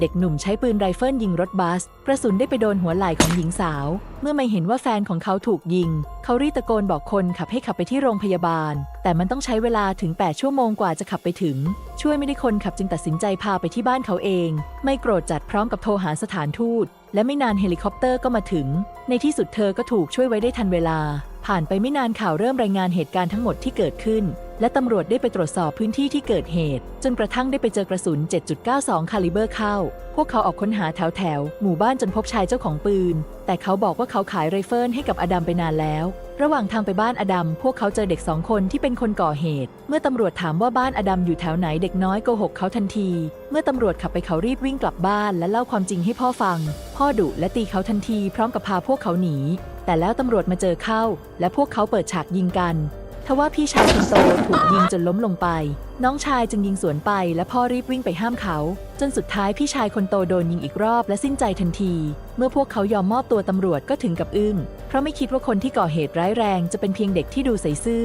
เด็กหนุ่มใช้ปืนไรเฟิลยิงรถบัส กระสุนได้ไปโดนหัวไหล่ของหญิงสาว เมื่อไม่เห็นว่าแฟนของเขาถูกยิง เขารีตะโกนบอกคนขับให้ขับไปที่โรงพยาบาล แต่มันต้องใช้เวลาถึง 8 ชั่วโมงกว่าจะขับไปถึง ช่วยไม่ได้คนขับจึงตัดสินใจพาไปที่บ้านเขาเอง ไม่โกรธจัดพร้อมกับโทรหาสถานทูต และไม่นานเฮลิคอปเตอร์ก็มาถึง ในที่สุดเธอก็ถูกช่วยไว้ได้ทันเวลา ผ่านไปไม่นานข่าวเริ่มรายงานเหตุการณ์ทั้งหมดที่เกิดขึ้น และตำรวจได้ไปตรวจสอบพื้นที่ที่เกิดเหตุ จนกระทั่งได้ไปเจอกระสุน 7.92 คาลิเบอร์เข้า พวกเขาออกค้นหาแถวแถวหมู่บ้านจนพบชายเจ้าของปืน แต่เขาบอกว่าเขาขายไรเฟิลให้กับอดัมไปนานแล้ว ระหว่างทางไปบ้านอดัม พวกเขาเจอเด็กสองคนที่เป็นคนก่อเหตุ เมื่อตำรวจถามว่าบ้านอดัมอยู่แถวไหนเด็กน้อยโกหกเขาทันที เมื่อตำรวจขับไปเขารีบวิ่งกลับบ้าน และเล่าความจริงให้พ่อฟัง พ่อดุและตีเขาทันที พร้อมกับพาพวกเขาหนี แต่แล้วตำรวจมาเจอเข้า และพวกเขาเปิดฉากยิงกัน ทว่าพี่ชายคนโตถูกยิงจนล้มลงไป น้องชายจึงยิงสวนไปและพ่อรีบวิ่งไปห้ามเขา จนสุดท้ายพี่ชายคนโตโดนยิงอีกรอบและสิ้นใจทันที เมื่อพวกเขายอมมอบตัวตำรวจก็ถึงกับอึ้ง เพราะไม่คิดว่าคนที่ก่อเหตุร้ายแรงจะเป็นเพียงเด็กที่ดูใสซื่อ